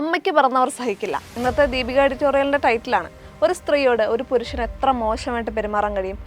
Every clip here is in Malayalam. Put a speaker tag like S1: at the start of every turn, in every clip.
S1: അമ്മയ്ക്ക് പിറന്നവർ സഹിക്കില്ല. ഇന്നത്തെ ദീപിക എഡിറ്റോറിയലിന്റെ ടൈറ്റിലാണ് ഒരു സ്ത്രീയോട് ഒരു പുരുഷന് എത്ര മോശമായിട്ട് പെരുമാറാൻ കഴിയും?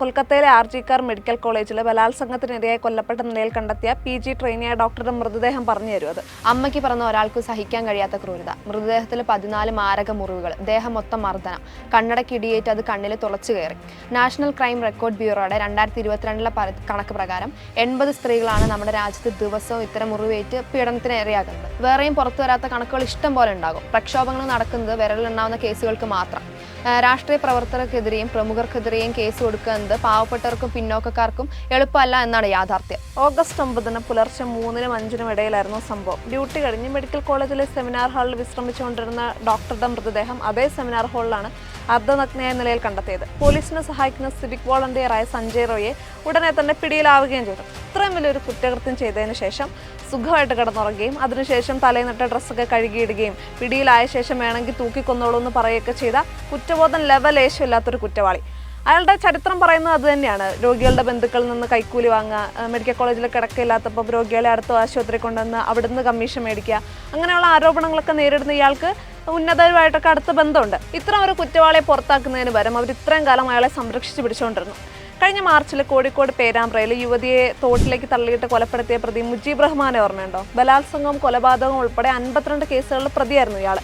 S1: കൊൽക്കത്തയിലെ ആർ കാർ മെഡിക്കൽ കോളേജിൽ ബലാത്സംഗത്തിനിരയായി കൊല്ലപ്പെട്ട നിലയിൽ കണ്ടെത്തിയ പി ജി ട്രെയിനിയായ ഡോക്ടറുടെ മൃതദേഹം പറഞ്ഞു തരും അത്.
S2: അമ്മയ്ക്ക് പറഞ്ഞ ഒരാൾക്ക് സഹിക്കാൻ കഴിയാത്ത ക്രൂരത. മൃതദേഹത്തിൽ പതിനാല് മാരക മുറിവുകൾ. ദേഹം മൊത്തം മർദ്ദനം. കണ്ണടക്കിടിയേറ്റ് അത് കണ്ണിൽ തുളച്ചു കയറി. നാഷണൽ ക്രൈം റെക്കോർഡ് ബ്യൂറോയുടെ രണ്ടായിരത്തി ഇരുപത്തിരണ്ടിലെ കണക്ക് പ്രകാരം എൺപത് സ്ത്രീകളാണ് നമ്മുടെ രാജ്യത്ത് ദിവസവും ഇത്തരം മുറിവേറ്റ് പീഡനത്തിന് ഇരയാകുന്നത് വേറെയും പുറത്തു വരാത്ത കണക്കുകൾ ഇഷ്ടം പോലെ ഉണ്ടാകും. പ്രക്ഷോഭങ്ങൾ നടക്കുന്നത് വിരലുണ്ടാവുന്ന കേസുകൾക്ക് മാത്രം. ആ, രാഷ്ട്രീയ പ്രവർത്തകർക്കെതിരെയും പ്രമുഖർക്കെതിരെയും കേസ് കൊടുക്കുന്നത് പാവപ്പെട്ടവർക്കും പിന്നോക്കക്കാർക്കും എളുപ്പമല്ല എന്നാണ് യാഥാർത്ഥ്യം.
S1: ഓഗസ്റ്റ് ഒമ്പതിന് പുലർച്ചെ മൂന്നിനും അഞ്ചിനും ഇടയിലായിരുന്നു സംഭവം. ഡ്യൂട്ടി കഴിഞ്ഞ് മെഡിക്കൽ കോളേജിലെ സെമിനാർ ഹാളിൽ വിശ്രമിച്ചുകൊണ്ടിരുന്ന ഡോക്ടറുടെ മൃതദേഹം അതേ സെമിനാർ ഹാളിലാണ് അർദ്ധനഗ്നയായ നിലയിൽ കണ്ടെത്തിയത്. പോലീസിനെ സഹായിക്കുന്ന സിവിക് വോളണ്ടിയറായ സഞ്ജയ് റോയെ ഉടനെ തന്നെ പിടിയിലാവുകയും ചെയ്തു. ഇത്രയും വലിയൊരു കുറ്റകൃത്യം ചെയ്തതിന് ശേഷം സുഖമായിട്ട് കിടന്നുറങ്ങുകയും അതിനുശേഷം തലേന്നിട്ട ഡ്രസ്സൊക്കെ കഴുകിയിടുകയും പിടിയിലായ ശേഷം വേണമെങ്കിൽ തൂക്കിക്കൊന്നോളൂ എന്ന് പറയുകയൊക്കെ ചെയ്ത കുറ്റബോധം ലെവൽ ലേശമില്ലാത്തൊരു കുറ്റവാളി. അയാളുടെ ചരിത്രം പറയുന്നത് അത് തന്നെയാണ്. രോഗികളുടെ ബന്ധുക്കളിൽ നിന്ന് കൈക്കൂലി വാങ്ങുക മെഡിക്കൽ കോളേജിൽ കിടക്കയില്ലാത്തപ്പോൾ രോഗികളെ അടുത്ത ആശുപത്രി കൊണ്ടുവന്ന് അവിടുന്ന് കമ്മീഷൻ മേടിക്കുക അങ്ങനെയുള്ള ആരോപണങ്ങളൊക്കെ നേരിടുന്ന ഇയാൾക്ക് ഉന്നതരുമായിട്ടൊക്കെ അടുത്ത ബന്ധമുണ്ട്. ഇത്തരം ഒരു കുറ്റവാളിയെ പുറത്താക്കുന്നതിന് പകരം അവർ ഇത്രയും കാലം അയാളെ സംരക്ഷിച്ച് പിടിച്ചുകൊണ്ടിരുന്നു. കഴിഞ്ഞ മാർച്ചിൽ കോഴിക്കോട് പേരാമ്പ്രയിൽ യുവതിയെ തോട്ടിലേക്ക് തള്ളിയിട്ട് കൊലപ്പെടുത്തിയ പ്രതി മുജീബ് റഹ്മാനെ ഓർമ്മയുണ്ടോ? ബലാത്സംഗവും കൊലപാതകവും ഉൾപ്പെടെ അൻപത്തിരണ്ട് കേസുകളിൽ പ്രതിയായിരുന്നു ഇയാൾ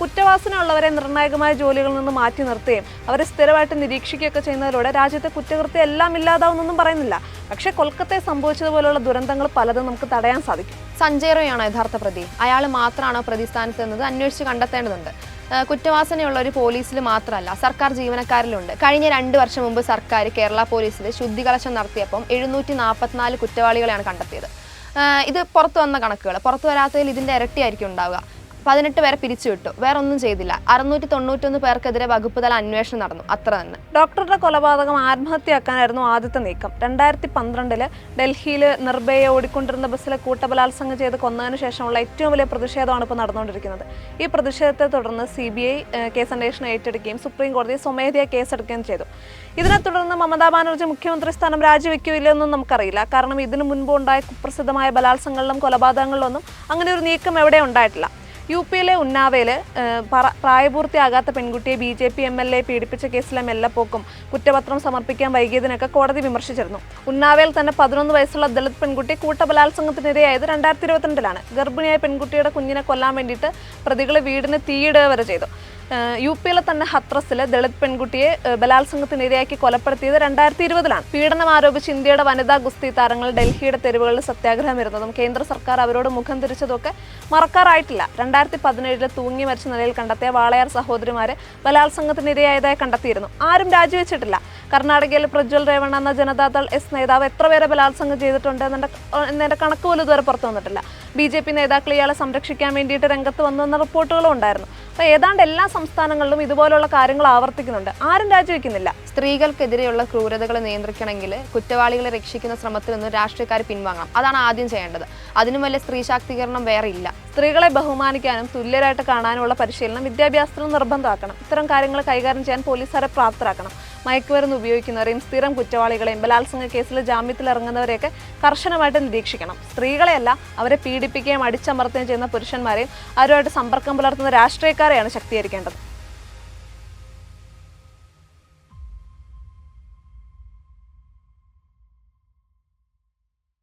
S1: കുറ്റവാസനയുള്ളവരെ നിർണായകമായ ജോലികളിൽ നിന്ന് മാറ്റി നിർത്തുകയും അവരെ സ്ഥിരമായിട്ട് നിരീക്ഷിക്കുകയൊക്കെ ചെയ്യുന്നതിലൂടെ രാജ്യത്തെ കുറ്റകൃത്യം എല്ലാം ഇല്ലാതാവുന്നൊന്നും പറയുന്നില്ല. പക്ഷേ കൊൽക്കത്തയെ സംഭവിച്ചതുപോലുള്ള ദുരന്തങ്ങൾ പലതും നമുക്ക് തടയാൻ സാധിക്കും.
S2: സഞ്ജയ് റോയാണോ യഥാർത്ഥ പ്രതി. അയാൾ മാത്രമാണോ പ്രതിസ്ഥാനത്ത് എന്നത് അന്വേഷിച്ച് കണ്ടെത്തേണ്ടതുണ്ട്. കുറ്റവാസനയുള്ള ഒരു പോലീസിൽ മാത്രമല്ല സർക്കാർ ജീവനക്കാരിലുണ്ട്. കഴിഞ്ഞ രണ്ട് വർഷം മുമ്പ് സർക്കാർ കേരള പോലീസിൽ ശുദ്ധികലശം നടത്തിയപ്പം എഴുന്നൂറ്റി നാൽപ്പത്തിനാല് കുറ്റവാളികളെയാണ് കണ്ടെത്തിയത്. ഇത് പുറത്തു വന്ന കണക്കുകൾ. പുറത്തു വരാത്തതിൽ ഇതിന്റെ ഇരട്ടിയായിരിക്കും ഉണ്ടാവുക. പതിനെട്ട് പേരെ പിരിച്ചുവിട്ടു. വേറെ ഒന്നും ചെയ്തില്ല. അറുന്നൂറ്റി തൊണ്ണൂറ്റൊന്ന് പേർക്കെതിരെ വകുപ്പ് തല അന്വേഷണം നടന്നു. അത്ര തന്നെ.
S1: ഡോക്ടറുടെ കൊലപാതകം ആത്മഹത്യയാക്കാനായിരുന്നു ആദ്യത്തെ നീക്കം. രണ്ടായിരത്തി പന്ത്രണ്ടിൽ ഡൽഹിയിൽ നിർഭയെ ഓടിക്കൊണ്ടിരുന്ന ബസ്സിലെ കൂട്ടബലാത്സംഗം ചെയ്ത് കൊന്നതിന് ശേഷമുള്ള ഏറ്റവും വലിയ പ്രതിഷേധമാണ് ഇപ്പോൾ നടന്നുകൊണ്ടിരിക്കുന്നത്. ഈ പ്രതിഷേധത്തെ തുടർന്ന് സി ബി ഐ കേസ് അന്വേഷണം ഏറ്റെടുക്കുകയും സുപ്രീം കോടതി സ്വമേധയാ കേസെടുക്കുകയും ചെയ്തു. ഇതിനെ തുടർന്ന് മമതാ ബാനർജി മുഖ്യമന്ത്രി സ്ഥാനം രാജിവെക്കില്ലെന്നും നമുക്കറിയില്ല. കാരണം ഇതിനു മുൻപ് ഉണ്ടായ കുപ്രസിദ്ധമായ ബലാത്സംഗങ്ങളിലും കൊലപാതകങ്ങളിലൊന്നും അങ്ങനെ ഒരു നീക്കം എവിടെ ഉണ്ടായിട്ടില്ല. യു പിയിലെ ഉന്നാവയിൽ പ്രായപൂർത്തിയാകാത്ത പെൺകുട്ടിയെ B J P M L A പീഡിപ്പിച്ച കേസിലെ മെല്ലപ്പോക്കും കുറ്റപത്രം സമർപ്പിക്കാൻ വൈകിയതിനൊക്കെ കോടതി വിമർശിച്ചിരുന്നു. ഉന്നാവയിൽ തന്നെ പതിനൊന്ന് വയസ്സുള്ള ദളിത് പെൺകുട്ടി കൂട്ടബലാത്സംഗത്തിനിരയായത് രണ്ടായിരത്തി ഇരുപത്തിരണ്ടിലാണ്. ഗർഭിണിയായ പെൺകുട്ടിയുടെ കുഞ്ഞിനെ കൊല്ലാൻ വേണ്ടിയിട്ട് പ്രതികൾ വീടിന് തീയിടുക വരെ ചെയ്തു. യു പിയിലെ തന്നെ ഹത്രസിലെ ദളിത് പെൺകുട്ടിയെ ബലാത്സംഗത്തിനിരയാക്കി കൊലപ്പെടുത്തിയത് രണ്ടായിരത്തി ഇരുപതിലാണ് പീഡനം ആരോപിച്ച് ഇന്ത്യയുടെ വനിതാ ഗുസ്തി താരങ്ങൾ ഡൽഹിയുടെ തെരുവുകളിൽ സത്യാഗ്രഹം ഇരുന്നതും കേന്ദ്ര സർക്കാർ അവരോട് മുഖം തിരിച്ചതൊക്കെ മറക്കാറായിട്ടില്ല. രണ്ടായിരത്തി പതിനേഴിൽ തൂങ്ങി മരിച്ച നിലയിൽ കണ്ടെത്തിയ വാളയാർ സഹോദരിമാരെ ബലാത്സംഗത്തിനിരയായതായി കണ്ടെത്തിയിരുന്നു. ആരും രാജിവെച്ചിട്ടില്ല. കർണാടകയിൽ പ്രജ്വൽ രേവണ എന്ന ജനതാദൾ എസ് നേതാവ് എത്ര പേരെ ബലാത്സംഗം ചെയ്തിട്ടുണ്ട് എന്നതിന്റെ കണക്ക് പോലും ഇതുവരെ പുറത്തു വന്നിട്ടില്ല. ബി ജെ പി നേതാക്കൾ ഇയാളെ സംരക്ഷിക്കാൻ വേണ്ടിയിട്ട് രംഗത്ത് വന്നു എന്ന റിപ്പോർട്ടുകളും ഉണ്ടായിരുന്നു. അപ്പോൾ ഏതാണ്ട് എല്ലാ സംസ്ഥാനങ്ങളിലും ഇതുപോലുള്ള കാര്യങ്ങൾ ആവർത്തിക്കുന്നുണ്ട്. ആരും രാജിവെക്കുന്നില്ല.
S2: സ്ത്രീകൾക്കെതിരെയുള്ള ക്രൂരതകൾ നിയന്ത്രിക്കണമെങ്കിൽ കുറ്റവാളികളെ രക്ഷിക്കുന്ന ശ്രമത്തിൽ നിന്ന് രാഷ്ട്രീയക്കാർ പിൻവാങ്ങണം. അതാണ് ആദ്യം ചെയ്യേണ്ടത്. അതിനും വലിയ സ്ത്രീ ശാക്തീകരണം വേറെ ഇല്ല.
S1: സ്ത്രീകളെ ബഹുമാനിക്കാനും തുല്യരായിട്ട് കാണാനുമുള്ള പരിശീലനം വിദ്യാഭ്യാസത്തിലും നിർബന്ധമാക്കണം. ഇത്തരം കാര്യങ്ങൾ കൈകാര്യം ചെയ്യാൻ പോലീസുകാരെ പ്രാപ്തരാക്കണം. മയക്കുമരുന്ന് ഉപയോഗിക്കുന്നവരെയും സ്ഥിരം കുറ്റവാളികളെയും ബലാത്സംഗ കേസിൽ ജാമ്യത്തിൽ ഇറങ്ങുന്നവരെയൊക്കെ കർശനമായിട്ട് നിരീക്ഷിക്കണം. സ്ത്രീകളെയല്ല അവരെ പീഡിപ്പിക്കുകയും അടിച്ചമർത്തുകയും ചെയ്യുന്ന പുരുഷന്മാരെയും അവരുമായിട്ട് സമ്പർക്കം പുലർത്തുന്ന രാഷ്ട്രീയക്കാരെയാണ് ശക്തീകരിക്കേണ്ടത്.